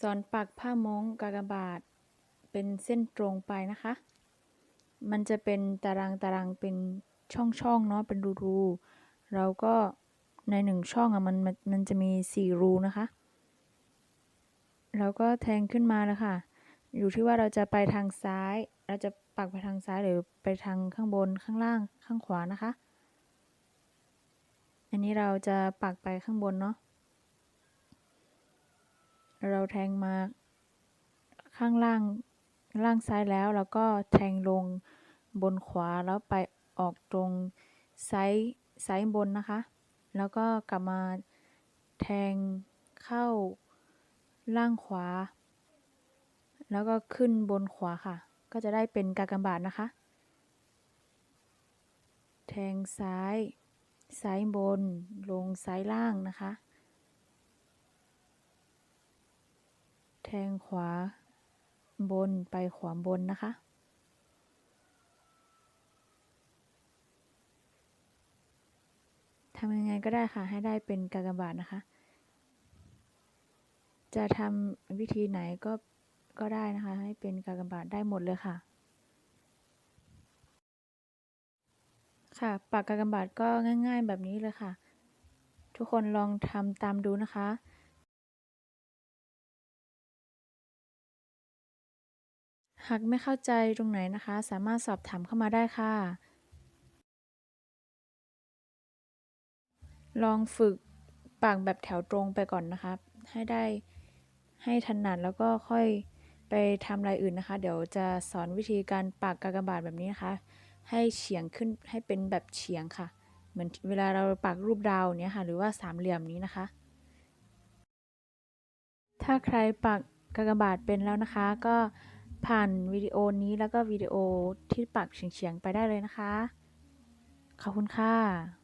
สอนปักผ้าม้งกากบาท เป็นเส้นตรงไปนะคะ มันจะเป็นตารางตารางเป็นช่องช่องเนาะเป็นรูรูๆเราก็ในหนึ่งช่องอะมันมันมันจะมีสี่รูนะคะเราก็แทงขึ้นมาแล้วค่ะ อยู่ที่ว่าเราจะไปทางซ้าย เราจะปักไปทางซ้ายหรือไปทางข้างบนข้างล่างข้างขวานะคะ อันนี้เราจะปักไปข้างบนเนาะ เราแทงมาข้างล่างล่างซ้ายแล้ว แล้วก็แทงลงบนขวาแล้วไปออกตรงซ้ายซ้ายบนนะคะ แล้วก็กลับมาแทงเข้าล่างขวา แล้วก็ขึ้นบนขวาค่ะ ก็จะได้เป็นกากบาทนะคะ แทงซ้าย ซ้ายบน ลงซ้ายล่างนะคะ แทงขวาบนไปขวาบนนะคะ ทำยังไงก็ได้ค่ะ ให้ได้เป็นกากบาทนะคะ จะทำวิธีไหนก็ก็ได้นะคะ ให้เป็นกากบาทได้หมดเลยค่ะ ค่ะปากกากบาทก็ง่าย ๆ แบบนี้เลยค่ะ ทุกคนลองทำตามดูนะคะ หากไม่เข้าใจตรงไหนนะคะ สามารถสอบถามเข้ามาได้ค่ะ ลองฝึกปากแบบแถวตรงไปก่อนนะคะให้ได้ให้ถนัดแล้วก็ค่อยไปทำรายอื่นนะคะ เดี๋ยวจะสอนวิธีการปากกากบาทแบบนี้นะคะ ให้เฉียงขึ้นให้เป็นแบบเฉียงค่ะ เหมือนเวลาเราปักรูปดาวเนี้ยค่ะ หรือว่าสามเหลี่ยมนี้นะคะ ถ้าใครปักกากบาทเป็นแล้วนะคะก็ ผ่านวิดีโอนี้แล้วก็วิดีโอที่ปากเฉียงๆไปได้เลยนะคะ ขอบคุณค่ะ